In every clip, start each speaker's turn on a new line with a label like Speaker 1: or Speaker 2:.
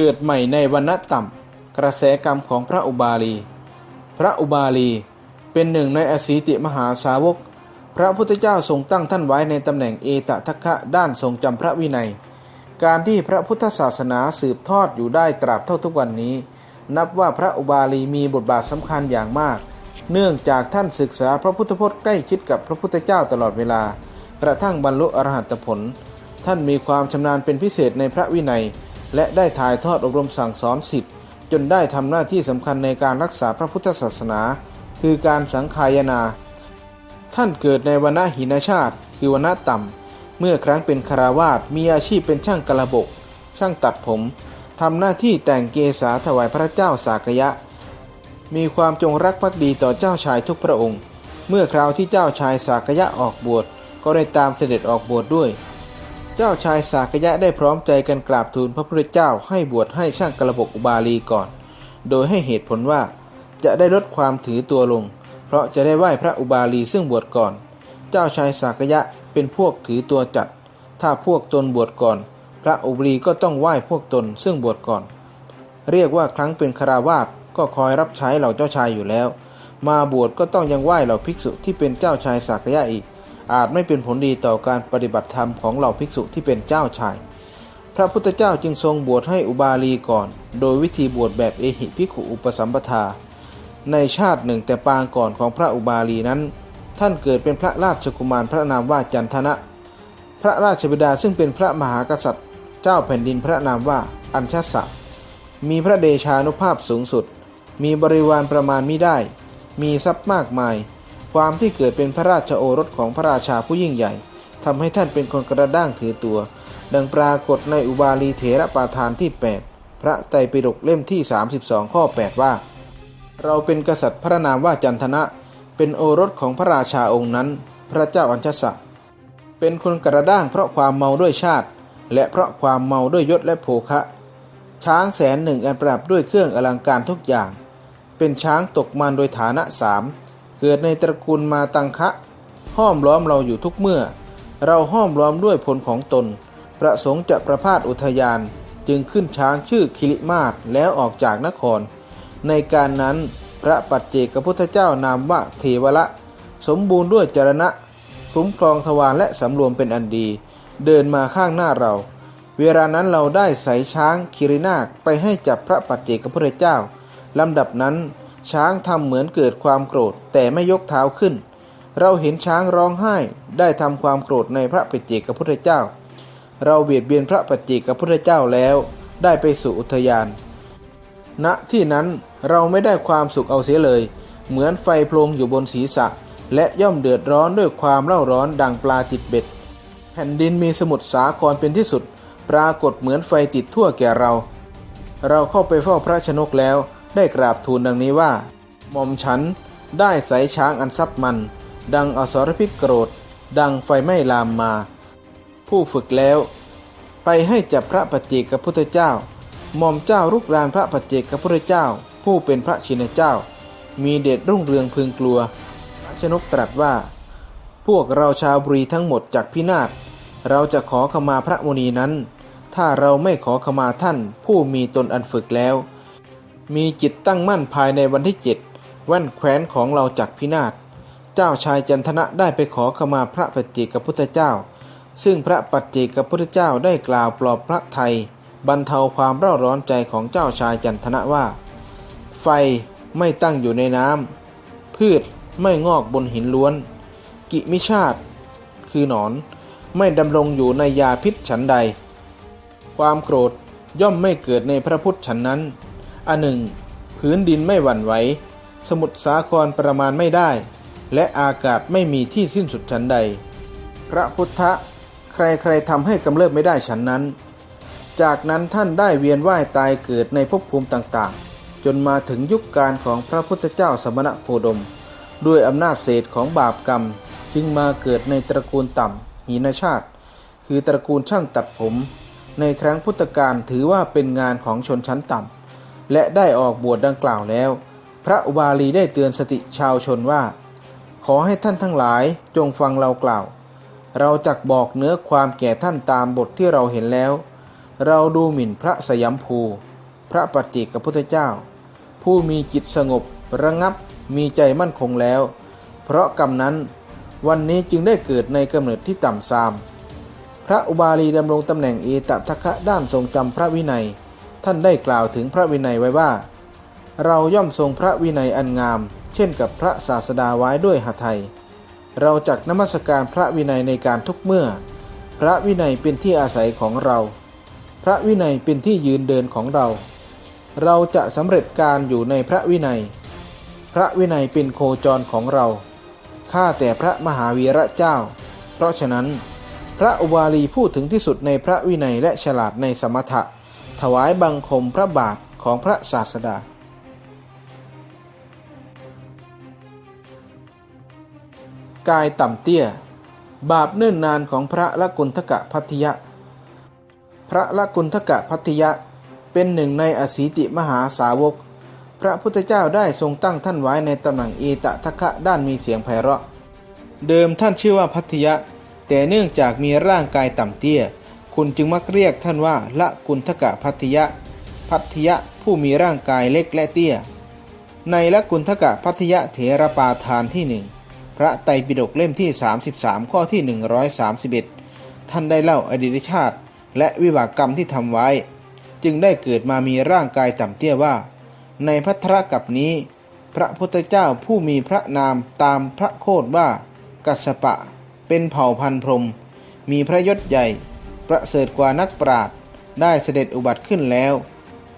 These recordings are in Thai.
Speaker 1: เกิดใหม่ในวันณะต่ำกระแสกรรมของพระอุบาลี พระอุบาลีเป็นหนึ่งในอสีติมหาสาวก พระพุทธเจ้าทรงตั้งท่านไว้ในตำแหน่งเอตทัคคะด้านทรงจำพระวินัย การที่พระพุทธศาสนาสืบทอดอยู่ได้ตราบเท่าทุกวันนี้ นับว่าพระอุบาลีมีบทบาทสำคัญอย่างมาก เนื่องจากท่านศึกษาพระพุทธพจน์ใกล้ชิดกับพระพุทธเจ้าตลอดเวลากระทั่งบรรลุอรหัตผล ท่านมีความชำนาญเป็นพิเศษในพระวินัย และได้ถ่ายทอดอบรมสั่งสอนสิทธิ์ จนได้ทำหน้าที่สำคัญในการรักษาพระพุทธศาสนา คือการสังขายนา ท่านเกิดในวรรณหินชาติ คือวรรณะต่ำ เมื่อครั้งเป็นคาราวาสมีอาชีพเป็นช่างกระบก ช่างตัดผมทำหน้าที่แต่งเกษาถวายพระเจ้าสากยะ มีความจงรักภักดีต่อเจ้าชายทุกพระองค์ เมื่อคราวที่เจ้าชายสากยะออกบวชก็ได้ตามเสด็จออกบวชดด้วย เจ้าชายสากยะได้พร้อมใจกันกราบทูลพระพุทธเจ้าให้บวชให้ช่างกระบกอุบาลีก่อน โดยให้เหตุผลว่าจะได้ลดความถือตัวลง เพราะจะได้ไหว้พระอุบาลีซึ่งบวชก่อน เจ้าชายสากยะเป็นพวกถือตัวจัด ถ้าพวกตนบวชก่อน พระอุบาลีก็ต้องไหว้พวกตนซึ่งบวชก่อน เรียกว่าครั้งเป็นคาราวาสก็คอยรับใช้เหล่าเจ้าชายอยู่แล้ว มาบวชก็ต้องยังไหว้เหล่าภิกษุที่เป็นเจ้าชายสากยะอีก อาจไม่เป็นผลดีต่อการปฏิบัติธรรมของเหล่าภิกษุที่เป็นเจ้าชาย พระพุทธเจ้าจึงทรงบวชให้อุบาลีก่อน โดยวิธีบวชแบบเอหิภิกขุอุปสัมปทา ในชาติหนึ่งแต่ปางก่อนของพระอุบาลีนั้น ท่านเกิดเป็นพระราชกุมารพระนามว่าจันทนะ พระราชบิดาซึ่งเป็นพระมหากษัตริย์ เจ้าแผ่นดินพระนามว่าอัญชสะมีพระเดชานุภาพสูงสุด มีบริวารประมาณมิได้ มีทรัพย์มากมาย ความที่เกิดเป็นพระราชโอรสของพระราชาผู้ยิ่งใหญ่ทำให้ท่านเป็นคนกระด้างถือตัว ดังปรากฏในอุบาลีเถระปาทานที่ 8 พระไตรปิฎกเล่มที่ 32 ข้อ 8 ว่า เราเป็นกษัตริย์พระนามว่าจันทนะ เป็นโอรสของพระราชาองค์นั้น พระเจ้าอัญชสะเป็นคนกระด้างเพราะความเมาด้วยชาติ และเพราะความเมาด้วยยศและโภคะ ช้างแสนหนึ่งอันปรับด้วยเครื่องอลังการทุกอย่าง เป็นช้างตกมันโดยฐานะสาม เกิดในตระกูลมาตังคะห้อมล้อมเราอยู่ทุกเมื่อ เราห้อมล้อมด้วยผลของตน ประสงค์จะประพาสอุทยานจึงขึ้นช้างชื่อคิริมาศแล้วออกจากนคร ในการนั้นพระปัจเจกพุทธเจ้านามว่าเทวละ สมบูรณ์ด้วยจรณะคุ้มครองทวารและสำรวมเป็นอันดี เดินมาข้างหน้าเรา เวลานั้นเราได้ใส่ช้างคิรินาคไปให้จับพระปัจเจกพุทธเจ้าลำดับนั้น ช้างทำเหมือนเกิดความโกรธ แต่ไม่ยกเท้าขึ้น เราเห็นช้างร้องไห้ได้ทำความโกรธในพระปัจเจกพุทธเจ้า เราเบียดเบียนพระปัจเจกพุทธเจ้าแล้ว ได้ไปสู่อุทยาน ณที่นั้นเราไม่ได้ความสุขเอาเสียเลย เหมือนไฟโพลงอยู่บนศีรษะ และย่อมเดือดร้อนด้วยความเล่าร้อนดังปลาติดเบ็ด แผ่นดินมีสมุทรสาครเป็นที่สุด ปรากฏเหมือนไฟติดทั่วแก่เรา เราเข้าไปเฝ้าพระชนกแล้ว ได้กราบทูลดังนี้ว่าหม่อมฉันได้ใสช้างอันซับมัน ดังอสรพิษโกรธ ดังไฟไหม้ลามมา ผู้ฝึกแล้ว ไปให้จับพระปัจเจกพุทธเจ้าหม่อมเจ้ารุกรานพระปัจเจกพุทธเจ้า ผู้เป็นพระชินเจ้า มีเดชรุ่งเรืองพึงกลัวพระชนกตรัสว่า พวกเราชาวบุรีทั้งหมดจากพินาศเราจะขอขมาพระมุนีนั้น ถ้าเราไม่ขอขมาท่านผู้มีตนอันฝึกแล้ว มีจิตตั้งมั่นภายในวันที่เจ็ดแว่นแคว้นของเราจากพินาศ เจ้าชายจันทนะได้ไปขอขมาพระปัจเจกพุทธเจ้า ซึ่งพระปัจเจกพุทธเจ้าได้กล่าวปลอบพระไทย บรรเทาความเร่าร้อนใจของเจ้าชายจันทนะว่า ไฟไม่ตั้งอยู่ในน้ำพืชไม่งอกบนหินล้วน กิมิชาติ คือหนอน ไม่ดำรงอยู่ในยาพิษฉันใด ความโกรธย่อมไม่เกิดในพระพุทธฉันนั้น อันหนึ่งพื้นดินไม่หวั่นไหว สมุทรสาครประมาณไม่ได้ และอากาศไม่มีที่สิ้นสุดฉันใด พระพุทธใครๆทำให้กำเริบไม่ได้ฉันนั้น จากนั้นท่านได้เวียนว่ายตายเกิดในภพภูมิต่างๆ จนมาถึงยุคการของพระพุทธเจ้าสมณะโคดม ด้วยอำนาจเศษของบาปกรรมจึงมาเกิดในตระกูลต่ำหีนชาติ คือตระกูลช่างตัดผม ในครั้งพุทธกาลถือว่าเป็นงานของชนชั้นต่ำ และได้ออกบวชดังกล่าวแล้ว พระอุบาลีได้เตือนสติชาวชนว่า ขอให้ท่านทั้งหลายจงฟังเรากล่าว เราจักบอกเนื้อความแก่ท่านตามบทที่เราเห็นแล้ว เราดูหมิ่นพระสยามภู พระปัจเจกพุทธเจ้า ผู้มีจิตสงบระงับมีใจมั่นคงแล้ว เพราะกรรมนั้นวันนี้จึงได้เกิดในกำเนิดที่ต่ำทราม พระอุบาลีดำรงตำแหน่งเอตทัคคะด้านทรงจำพระวินัย ท่านได้กล่าวถึงพระวินัยไว้ว่า เราย่อมทรงพระวินัยอันงาม เช่นกับพระศาสดาไว้ด้วยหทัยเราจักนมัสการพระวินัยในการทุกเมื่อ พระวินัยเป็นที่อาศัยของเรา พระวินัยเป็นที่ยืนเดินของเรา เราจะสำเร็จการอยู่ในพระวินัย พระวินัยเป็นโคจรของเราข้าแต่พระมหาวีระเจ้า เพราะฉะนั้น พระอุบาลีพูดถึงที่สุดในพระวินัยและฉลาดในสมถะ ถวายบังคมพระบาทของพระศาสดากายต่ำเตี้ย บาปเนิ่นนานของพระละกุณฑกะพัทยะ พระละกุณฑกะพัทยะเป็นหนึ่งในอสีติมหาสาวก พระพุทธเจ้าได้ทรงตั้งท่านไว้ในตำแหน่งเอตทัคคะด้านมีเสียงไพเราะ เดิมท่านชื่อว่าพัทยะ แต่เนื่องจากมีร่างกายต่ำเตี้ย คุณจึงมักเรียกท่านว่าละกุณฑกะพัทยะ พัทยะผู้มีร่างกายเล็กและเตี้ย ในละกุณฑกะพัทยะเถรปาทานที่หนึ่งพระไตรปิฎกเล่มที่ 33 ข้อที่ 131 ท่านได้เล่าอดีตชาติ และวิบากกรรมที่ทำไว้ จึงได้เกิดมามีร่างกายต่ำเตี้ยว่า ในพัทรกับนี้ พระพุทธเจ้าผู้มีพระนามตามพระโคดว่า กัสปะ เป็นเผ่าพันธุ์พรม มีพระยศใหญ่ ประเสริฐกว่านักปราชญ์ได้เสด็จอุบัติขึ้นแล้ว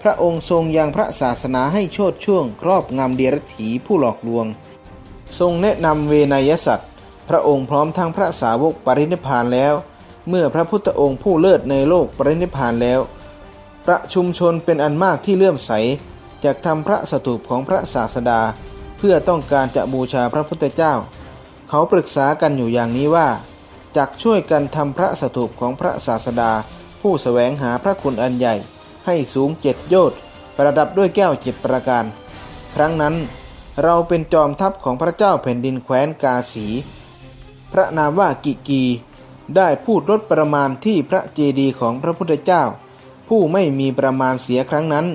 Speaker 1: พระองค์ทรงยังพระศาสนาให้โชดช่วง ครอบงำเดียรถีผู้หลอกลวง ทรงแนะนำเวนยสัตว์ พระองค์พร้อมทั้งพระสาวกปรินิพานแล้ว เมื่อพระพุทธองค์ผู้เลิศในโลกปรินิพพานแล้ว ประชุมชนเป็นอันมากที่เลื่อมใสจากทำพระสถูปของพระศาสดา เพื่อต้องการจะบูชาพระพุทธเจ้า เขาปรึกษากันอยู่อย่างนี้ว่า จักช่วยกันทำพระสถูปของพระศาสดา ผู้สแสวงหาพระคุณอันใหญ่ ให้สูงเจ็ดโยชน์ประดับด้วยแก้วเจ็ดประการ ครั้งนั้นเราเป็นจอมทัพของพระเจ้าแผ่นดินแคว้นกาสี พระนามว่ากิกี ได้พูดลดประมาณที่พระเจดีย์ของพระพุทธเจ้า ผู้ไม่มีประมาณเสียครั้งนั้น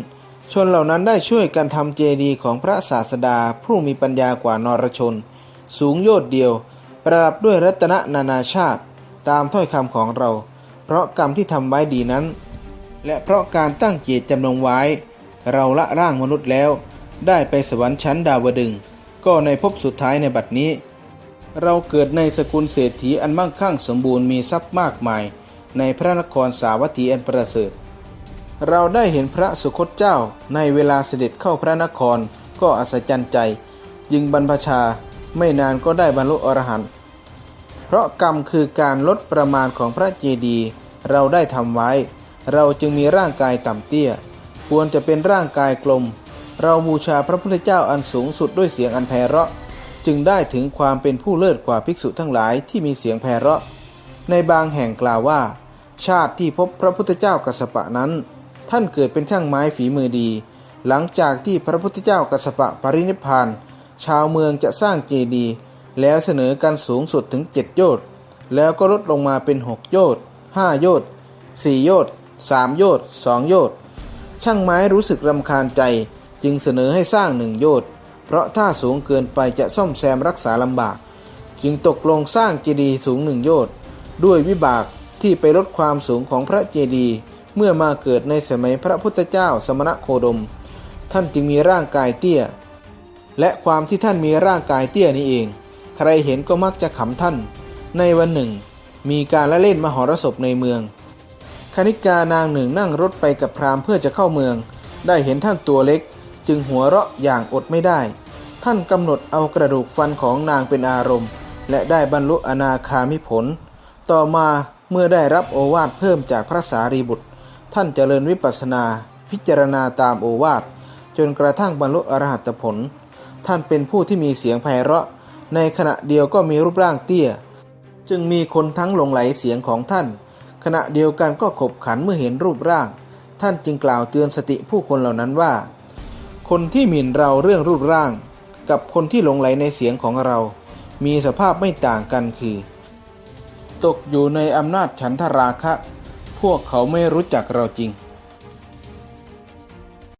Speaker 1: ชนเหล่านั้นได้ช่วยกันทำเจดีย์ของพระศาสดาผู้มีปัญญากว่านรชน สูงโยชน์เดียว ประดับด้วยรัตนนานาชาติ ตามถ้อยคำของเรา เพราะกรรมที่ทำไว้ดีนั้น และเพราะการตั้งเจตจำนงไว้ เราละร่างมนุษย์แล้ว ได้ไปสวรรค์ชั้นดาวดึง ก็ในภพสุดท้ายในบัดนี้ เราเกิดในสกุลเศรษฐีอันมั่งคั่งสมบูรณ์มีทรัพย์มากมาย ในพระนครสาวัตถีอันประเสริฐเราได้เห็นพระสุคตเจ้าในเวลาเสด็จเข้าพระนครก็อัศจรรย์ใจยิงบรรพชาไม่นานก็ได้บรรลุอรหันต์ เพราะกรรมคือการลดประมาณของพระเจดีย์เราได้ทำไว้ เราจึงมีร่างกายต่ำเตี้ย ควรจะเป็นร่างกายกลม เราบูชาพระพุทธเจ้าอันสูงสุดด้วยเสียงอันไพเราะ จึงได้ถึงความเป็นผู้เลิศกว่าภิกษุทั้งหลายที่มีเสียงไพเราะ ในบางแห่งกล่าวว่า ชาติที่พบพระพุทธเจ้ากัสสปะนั้น ท่านเกิดเป็นช่างไม้ฝีมือดี หลังจากที่พระพุทธเจ้ากัสสปะปรินิพานชาวเมืองจะสร้างเจดีย์ แล้วเสนอกันสูงสุดถึงเจ็ดโยชน์แล้วก็ลดลงมาเป็นหกโยชน์ห้าโยชน์สี่โยชน์สามโยชน์สองโยชน์ช่างไม้รู้สึกรำคาญใจจึงเสนอให้สร้างหนึ่งโยชน์เพราะถ้าสูงเกินไปจะซ่อมแซมรักษาลำบาก จึงตกลงสร้างเจดีย์สูงหนึ่งโยชน์ด้วยวิบากที่ไปลดความสูงของพระเจดีย์เมื่อมาเกิดในสมัยพระพุทธเจ้าสมณโคดม ท่านจึงมีร่างกายเตี้ย และความที่ท่านมีร่างกายเตี้ยนี้เอง ใครเห็นก็มักจะขำท่าน ในวันหนึ่ง มีการละเล่นมหรสพในเมือง คณิกานางหนึ่งนั่งรถไปกับพราหมณ์เพื่อจะเข้าเมือง ได้เห็นท่านตัวเล็ก จึงหัวเราะอย่างอดไม่ได้ ท่านกำหนดเอากระดูกฟันของนางเป็นอารมณ์ และได้บรรลุอนาคามิผล ต่อมาเมื่อได้รับโอวาทเพิ่มจากพระสารีบุตร ท่านเจริญวิปัสสนา พิจารณาตามโอวาทจนกระทั่งบรรลุอรหัตผล ท่านเป็นผู้ที่มีเสียงไพเราะ ในขณะเดียวก็มีรูปร่างเตี้ย จึงมีคนทั้งหลงไหลเสียงของท่าน ขณะเดียวกันก็ขบขันเมื่อเห็นรูปร่าง ท่านจึงกล่าวเตือนสติผู้คนเหล่านั้นว่า คนที่หมิ่นเราเรื่องรูปร่าง กับคนที่หลงไหลในเสียงของเรา มีสภาพไม่ต่างกันคือ ตกอยู่ในอำนาจฉันทราคะ พวกเขาไม่รู้จักเราจริง